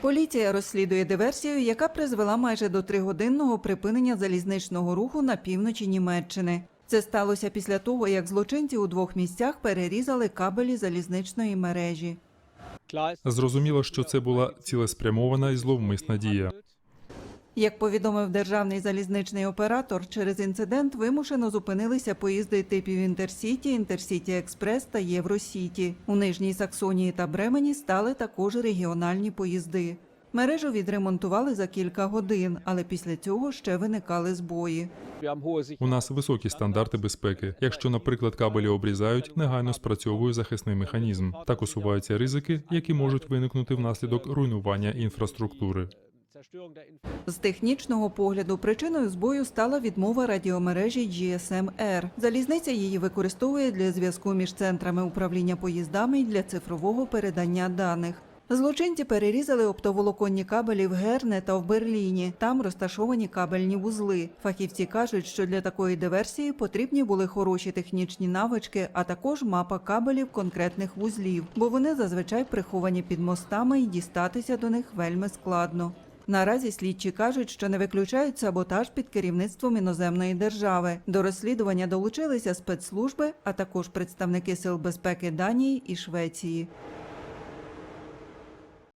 Поліція розслідує диверсію, яка призвела майже до тригодинного припинення залізничного руху на півночі Німеччини. Це сталося після того, як злочинці у двох місцях перерізали кабелі залізничної мережі. Зрозуміло, що це була цілеспрямована і зловмисна дія. Як повідомив державний залізничний оператор, через інцидент вимушено зупинилися поїзди типів Інтерсіті, Інтерсіті Експрес та Євросіті. У Нижній Саксонії та Бремені стали також регіональні поїзди. Мережу відремонтували за кілька годин, але після цього ще виникали збої. У нас високі стандарти безпеки. Якщо, наприклад, кабелі обрізають, негайно спрацьовує захисний механізм. Так усуваються ризики, які можуть виникнути внаслідок руйнування інфраструктури. З технічного погляду причиною збою стала відмова радіомережі GSM-R. Залізниця її використовує для зв'язку між центрами управління поїздами і для цифрового передання даних. Злочинці перерізали оптоволоконні кабелі в Герне та в Берліні. Там розташовані кабельні вузли. Фахівці кажуть, що для такої диверсії потрібні були хороші технічні навички, а також мапа кабелів конкретних вузлів, бо вони зазвичай приховані під мостами і дістатися до них вельми складно. Наразі слідчі кажуть, що не виключають саботаж під керівництвом іноземної держави. До розслідування долучилися спецслужби, а також представники сил безпеки Данії і Швеції.